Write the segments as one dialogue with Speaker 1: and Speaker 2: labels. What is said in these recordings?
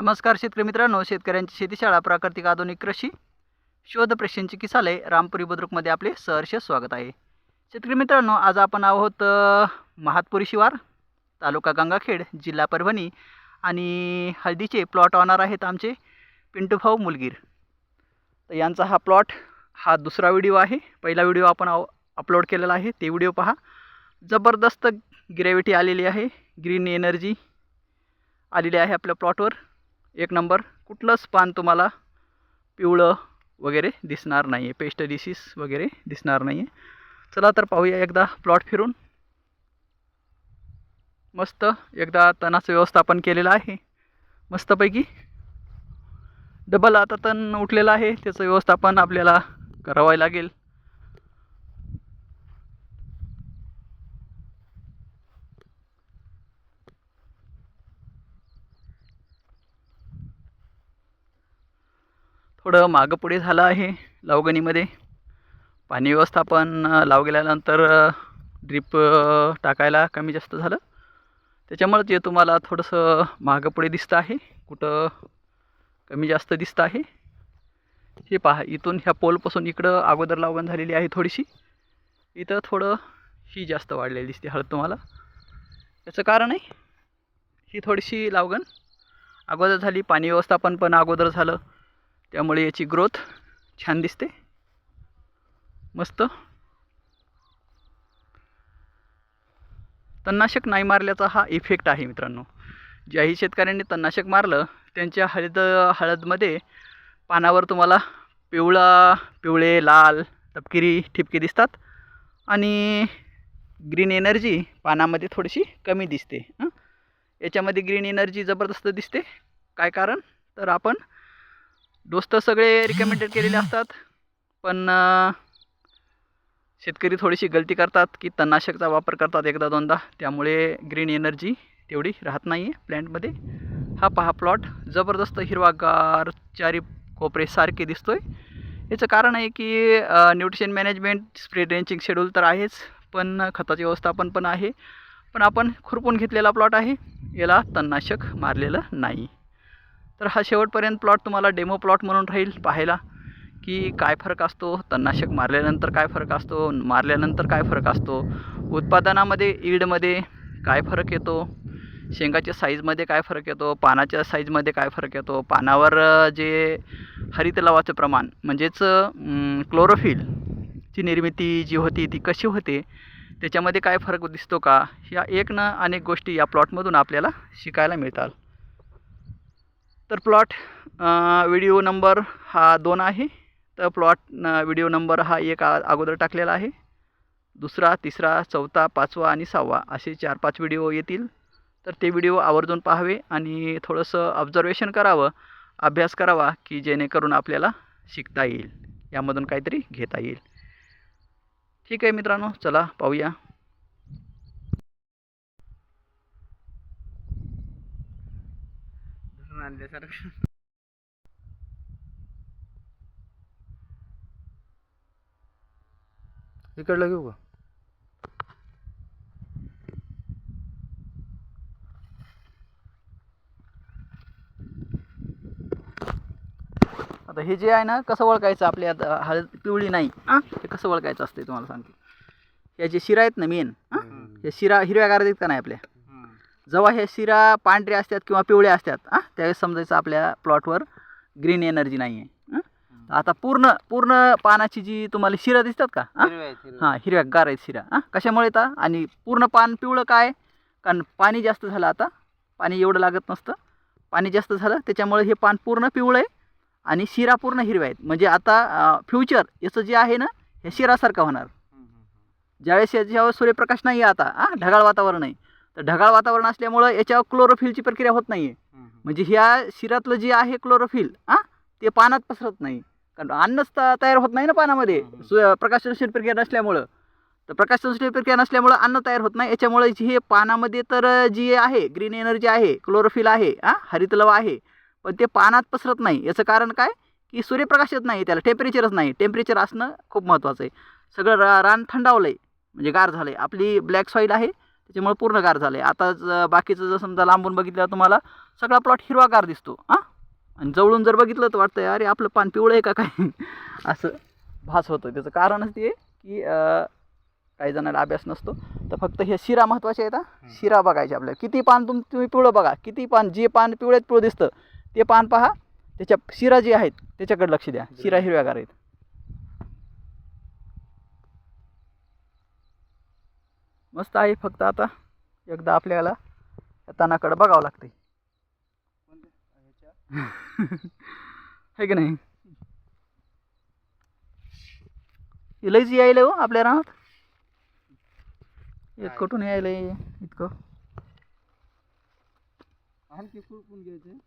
Speaker 1: नमस्कार शेतकरी मित्रांनो शेतकऱ्यांची शेतीशाळा प्राकृतिक आधुनिक कृषी शोध प्रशिक्षण किसालय रामपुरी बुद्रुकमध्ये आपले सहर्ष स्वागत आहे. शेतकरी मित्रांनो आज आपण आहोत महातपुरी शिवार तालुका गंगाखेड जिल्हा परभणी आणि हळदीचे प्लॉट ऑनर आहेत आमचे पिंटूभाऊ मुलगीर. तर यांचा हा प्लॉट हा दुसरा व्हिडिओ आहे. पहिला व्हिडिओ आपण अपलोड केलेला आहे ते व्हिडिओ पहा. जबरदस्त ग्रॅव्हिटी आलेली आहे ग्रीन एनर्जी आलेली आहे आपल्या प्लॉटवर. एक नंबर. कुठलंच पान तुम्हाला पिवळं वगैरे दिसणार नाही आहे पेस्ट डिसीस वगैरे दिसणार नाही आहे चला तर पाहूया एकदा प्लॉट फिरून. मस्त एकदा तणाचं व्यवस्थापन केलेलं आहे. मस्तपैकी. डबल आता तण उठलेलं आहे. त्याचं व्यवस्थापन आपल्याला करावं लागेल. थोडं मागं पुढे झालं आहे लावगणीमध्ये. पाणी व्यवस्थापन लाव गेल्यानंतर ड्रीप टाकायला कमी जास्त झालं. त्याच्यामुळे ते तुम्हाला थोडंसं मागं पुढे दिसतं आहे. कुठं कमी जास्त दिसतं आहे. हे पहा इथून ह्या पोलपासून इकडं अगोदर लावगण झालेली आहे थोडीशी. इथं थोडं ही जास्त वाढलेली दिसते हळद तुम्हाला. याचं कारण आहे ही थोडीशी लावगण. अगोदर झाली पाणी व्यवस्थापन पण अगोदर झालं. त्यामुळे याची ग्रोथ छान दिसते. मस्त. तणनाशक नाही मारल्याचा हा इफेक्ट आहे मित्रांनो. ज्याही शेतकऱ्यांनी तणनाशक मारलं त्यांच्या हळद हळदमध्ये पानावर तुम्हाला पिवळा पिवळे लाल तपकिरी ठिपके दिसतात. आणि ग्रीन एनर्जी पानामध्ये थोडीशी कमी दिसते. याच्यामध्ये ग्रीन एनर्जी जबरदस्त दिसते. काय कारण? तर आपण डोस तर सगळे रिकमेंडेड केलेले असतात. पण शेतकरी थोडीशी गलती करतात की तणनाशकचा वापर करतात एकदा दोनदा. त्यामुळे ग्रीन एनर्जी तेवढी राहत नाही आहे प्लॅन्टमध्ये हा पहा प्लॉट जबरदस्त हिरवागार चारी कोपरे सारखे दिसतोय. याचं कारण आहे की nutrition management spray drenching schedule तर आहेच पण खताचे व्यवस्थापन पण आहे. पण आपण खुरपून घेतलेला प्लॉट आहे. याला तणनाशक मारलेलं नाही. तर हा शेवटपर्यंत प्लॉट तुम्हाला डेमो प्लॉट म्हणून राहील पाहायला की काय फरक असतो तणनाशक मारल्यानंतर काय फरक असतो मारल्यानंतर काय फरक असतो उत्पादनामध्ये ईडमध्ये काय फरक येतो शेंगाच्या साईजमध्ये काय फरक येतो पानाच्या साईजमध्ये काय फरक येतो पानावर जे हरित लवाचं प्रमाण म्हणजेच क्लोरोफिलची निर्मिती जी होती ती कशी होते त्याच्यामध्ये काय फरक दिसतो का ह्या एक ना अनेक गोष्टी या प्लॉटमधून आपल्याला शिकायला मिळतात. तर प्लॉट व्हिडिओ नंबर हा दोन आहे. तर प्लॉट व्हिडिओ नंबर हा एक अगोदर टाकलेला आहे. दुसरा तिसरा चौथा पाचवा आणि सहावा असे चार पाच व्हिडिओ येतील. तर ते व्हिडिओ आवर्जून पाहावे आणि थोडंसं ऑब्झर्वेशन करावं अभ्यास करावा की जेणेकरून आपल्याला शिकता येईल. यामधून काहीतरी घेता येईल. ठीक आहे मित्रांनो चला पाहूया.
Speaker 2: आणल्यासारखं
Speaker 3: इकडलं घेऊ का?
Speaker 1: आता हे जे आहे ना कसं ओळखायचं आपल्या आता? हळद पिवळी नाही. हां कसं ओळखायचं असते तुम्हाला सांगतो. ह्या जे शिरा आहेत ना मेन हां? हे शिरा हिरव्यागार आहेत का नाही आपल्या? जेव्हा ह्या शिरा पांढऱ्या असतात किंवा पिवळ्या असतात हां त्यावेळेस समजायचं आपल्या प्लॉटवर ग्रीन एनर्जी नाही आहे हां. आता पूर्ण पूर्ण पानाची जी तुम्हाला शिरा दिसतात का हां? हां हिरव्या. गार आहेत शिरा हां. कशामुळे येतात? आणि पूर्ण पान पिवळं काय? कारण पाणी जास्त झालं आता. पाणी एवढं लागत नसतं. पाणी जास्त झालं त्याच्यामुळे हे पान पूर्ण पिवळं आहे आणि शिरा पूर्ण हिरव्या आहेत. म्हणजे आता फ्युचर याचं जे आहे ना हे शिरासारखं होणार. ज्यावेळेस याच्यावर सूर्यप्रकाश नाही आहे आता हां ढगाळ वातावरण आहे. तर ढगाळ वातावरण असल्यामुळं याच्यावर क्लोरोफिलची प्रक्रिया होत नाही आहे म्हणजे ह्या शिरातलं जे आहे क्लोरोफिल हां ते पानात पसरत नाही. कारण अन्नच तयार होत नाही ना पानामध्ये.
Speaker 2: हम्म.
Speaker 1: सु प्रकाश संश्लेषण प्रक्रिया नसल्यामुळं. तर प्रकाश संश्लेषण प्रक्रिया नसल्यामुळं अन्न तयार होत नाही. याच्यामुळे जी हे पानामध्ये तर जी आहे ग्रीन एनर्जी आहे क्लोरोफिल आहे हां हरितलव आहे. पण ते पानात पसरत नाही. याचं कारण काय? की सूर्यप्रकाश येत नाही त्याला टेम्परेचरच नाही. टेम्परेचर असणं खूप महत्त्वाचं आहे. सगळं रा रान थंडावलं आहे म्हणजे गार झालं आहे आपली ब्लॅक सॉईल आहे. त्याच्यामुळे पूर्ण गार झालं आहे आता ज- बाकीचं जर समजा लांबून बघितलं तुम्हाला सगळा प्लॉट हिरवागार दिसतो. हां? आणि जवळून जर बघितलं तर वाटतं अरे आपलं पान पिवळं आहे का काय? असं भास होतं त्याचं कारणच ते की काही जणांना अभ्यास नसतो. तर फक्त हे शिरा महत्त्वाचे आहेत शिरा बघायचे आपल्याला. किती पान तुम तुम्ही पिवळं बघा. किती पान जे पान पिवळ्यात पिवळं दिसतं. ते पान पहा. त्याच्या शिरा जे आहेत त्याच्याकडे लक्ष द्या. शिरा हिरव्यागार आहेत. मस्त आहे फक्त आता. एकदा आपल्याला तणाकडे बघावं लागते आहे की नाही? हे लईच यायला हो आपल्या रानात. एक कुठून यायला इतकं.
Speaker 2: आणखी घ्यायचं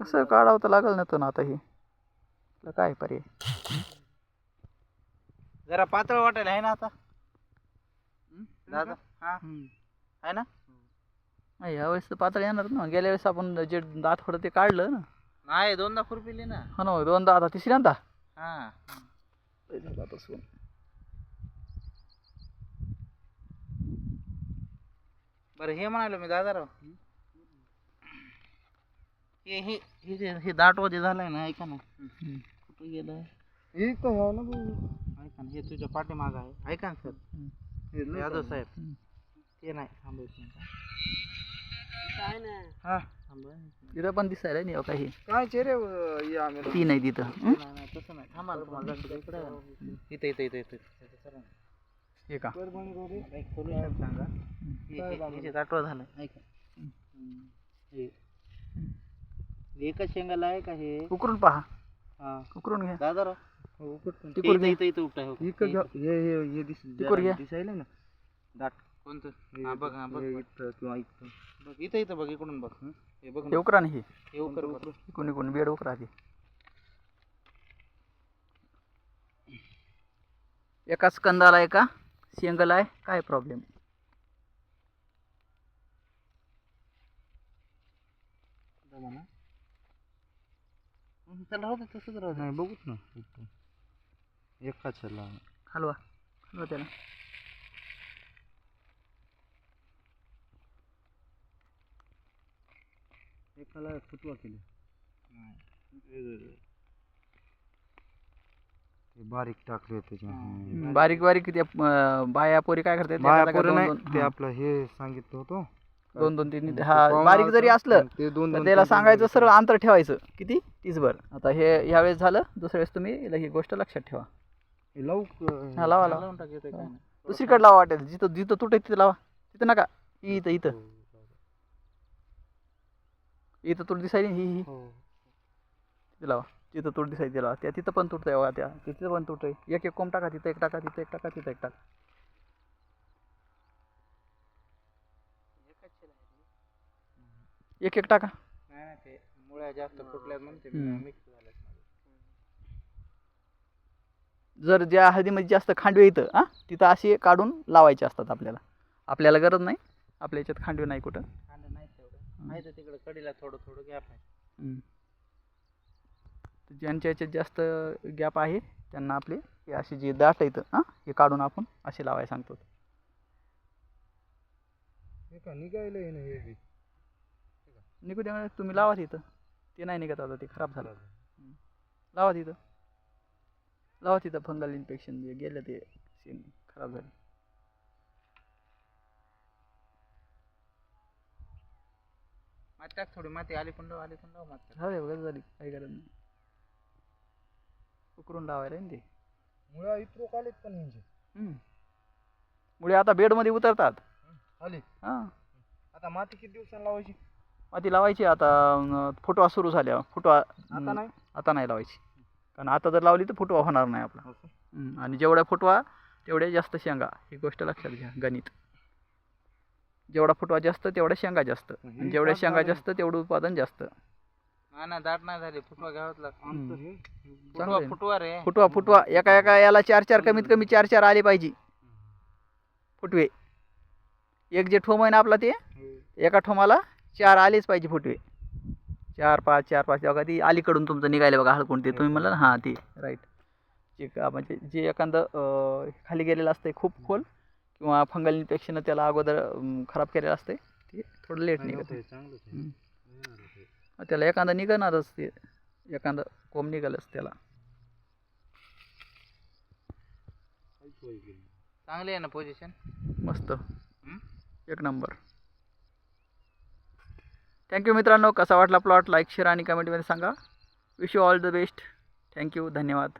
Speaker 1: कसं काढावं तर लागल ना ना आता हे. काय पर्याय?
Speaker 2: जरा पातळ वाटायला आहे ना आता? दादा. हा. आहे ना?
Speaker 1: नाही यावेळेस तर पातळ येणार ना. गेल्या वेळेस आपण जे दात होतं ते काढलं ना.
Speaker 2: नाही दोनदा खुरपिली ना.
Speaker 1: हो ना दोनदा. आता तिसऱ्यांदा
Speaker 2: हा. बरं हे म्हणालो मी दादाराव. हे हे हे जे- हे झालंय ना ऐका ना. कुठं गेलं? ऐका ना हे तुझ्या पाठीमाग आहे. ऐका ना सर. यादव साहेब ते नाही थांबायचं हा. थांबा
Speaker 1: तिथं पण दिसायला नाही हो काही.
Speaker 2: काय चेहरे
Speaker 1: ती नाही तिथं. हं?
Speaker 2: नाही नाही तसं नाही. थांबा ना, तुम्हाला. इकडे. इथं इथं इथं इथं.
Speaker 1: हे का?
Speaker 2: एक सोल्युशन सांगा. हे- हे- हे जे दाटवा झालं. ऐका. हे. एकच शेंगाला आहे का हे?
Speaker 1: उकरून पहा.
Speaker 2: हा.
Speaker 1: उकरून घ्या.
Speaker 2: दादा
Speaker 1: तिकूर घे
Speaker 2: इथं इथं उपटा हो. हे
Speaker 1: तिकूर घ्या
Speaker 2: दिसायला ना. दाट. कोणतं? हा बघ हा बघ. इथं किंवा इथं. बघ इथं इथं बघ इकडून बघ. हे? बघ
Speaker 1: हे उकरा नाही हे.
Speaker 2: हे उकर बघ.
Speaker 1: इकडून इकडून बेड उकरा ते एकाच कंदाला आहे काय प्रॉब्लेम
Speaker 2: बघा चल राहू दे तसंच राहू दे. नाही बघूच ना. एकाच ला
Speaker 1: हलवा हलवा त्याला
Speaker 2: एकाला फुटवा केली. ते बारीक टाकले त्याच्या
Speaker 1: हम्म, बारीक. बारीक ते अं, बाया पोरी काय करतात?
Speaker 2: बाया पोरं
Speaker 1: दोन-
Speaker 2: नाही
Speaker 1: दोन-
Speaker 2: ते
Speaker 1: हा,
Speaker 2: आपलं हे सांगितलं होतं.
Speaker 1: दोन दोन तीन तीन- हा बारीक जरी असलं
Speaker 2: ते दोन
Speaker 1: तर
Speaker 2: दोन
Speaker 1: त्याला
Speaker 2: तीन-
Speaker 1: सांगायचं सरळ अंतर ठेवायचं. किती? तीसभर. आता हे ह्यावेळेस झालं दुसऱ्या वेळेस तुम्ही ही गोष्ट लक्षात ठेवा.
Speaker 2: लावू
Speaker 1: हा, लावा, लावा.
Speaker 2: लावून टाक येतंय काय
Speaker 1: हा.
Speaker 2: नाही.
Speaker 1: दुसरीकडे लावा वाटेल. जिथं जिथं तुटेल तिथं लावा. तिथं नका. इथं इथं. इथं तुट दिसायली ही ही.
Speaker 2: हो.
Speaker 1: तिथं लावा. तिथं तुट दिसायली तिला त्या तिथं पण तुटतंय बघा त्या. तिथं पण तुटतंय. एक एक कोंब टाका तिथं एक टाका तिथं एक टाका तिथं एक टाका. एक एक टाका.
Speaker 2: नाही नाही ते मुळ्या जास्त फुटल्यात म्हणते
Speaker 1: जर ज्या हळदीमध्ये जास्त खांडवे येतं हां तिथं असे काढून लावायचे असतात आपल्याला. आपल्याला गरज नाही. आपल्या याच्यात खांडवे नाही कुठं.
Speaker 2: नाही तेवढं. आहे तर तिकडं कडीला थोडं थोडं गॅप आहे.
Speaker 1: ज्यांच्या याच्यात जास्त गॅप आहे त्यांना आपले हे असे जे दाट येतं हां हे काढून आपण असे लावायला सांगतो.
Speaker 2: हे का निघायला हे बी.
Speaker 1: निघू द्या तुम्ही लावा तिथं. ते नाही निघत आता ते खराब झालं. लावा तिथं. लावा तिथं फंगल इन्फेक्शन जे गेलं ते शेंग खराब झाली.
Speaker 2: माती टाक थोडी माती आली पण लाव, आली पण लाव माती. टाक.
Speaker 1: बघा झाली. काही गरज नाही. उकरून लावायला आहे ना ते.
Speaker 2: मुळ्या इतरो आलेत पण म्हणजे.
Speaker 1: हम्म. मुळे आता बेडमध्ये उतरतात.
Speaker 2: आली.
Speaker 1: हां.
Speaker 2: आता माती किती दिवसांनी लावायची?
Speaker 1: माती लावायची आता अं, फुटवा सुरू झाल्या. फुटवा
Speaker 2: आता नाही?
Speaker 1: आता नाही लावायची. कारण आता जर लावली तर फुटवा होणार नाही आपला? हम्म. आणि जेवढा फुटवा तेवढ्या जास्त शेंगा. ही गोष्ट लक्षात घ्या गणित. जेवढा फुटवा जास्त तेवढ्या शेंगा जास्त. आणि
Speaker 2: हे
Speaker 1: जेवढ्या शेंगा. जास्त तेवढं उत्पादन जास्त.
Speaker 2: नाही ना दाट नाही झाली. फुटवा घ्यावाच लागतो.
Speaker 1: हम्म.
Speaker 2: फुटवा
Speaker 1: चांगलं आहे.
Speaker 2: फुटवा रे.
Speaker 1: फुटवा फुटवा. एका एका याला चार चार कमीत कमी चार चार आले पाहिजे. फुटवे. एक जे ठोम आहे ना आपला ते एका ठोमाला चार आलेच पाहिजे फुटवे. चार पाच चार पाच. बघा ती अलीकडून तुमचं निघायलं बघा हळकून ते. तुम्ही म्हणलं हां ते. राईट जे का म्हणजे जे एखादं खाली गेलेलं असतं खूप खोल किंवा फंगल इन्फेक्शन त्याला अगोदर खराब केलेलं असते ते थोडं लेट निघत. त्याला एखादा निघणारच ते. एखादं कोंब निघालच त्याला.
Speaker 2: चांगली आहे ना पोझिशन
Speaker 1: मस्त. एक नंबर थँक्यू मित्रांनो. कसा वाटला प्लॉट लाईक शेअर आणि कमेंटमध्ये सांगा. Wish you all the best thank you धन्यवाद.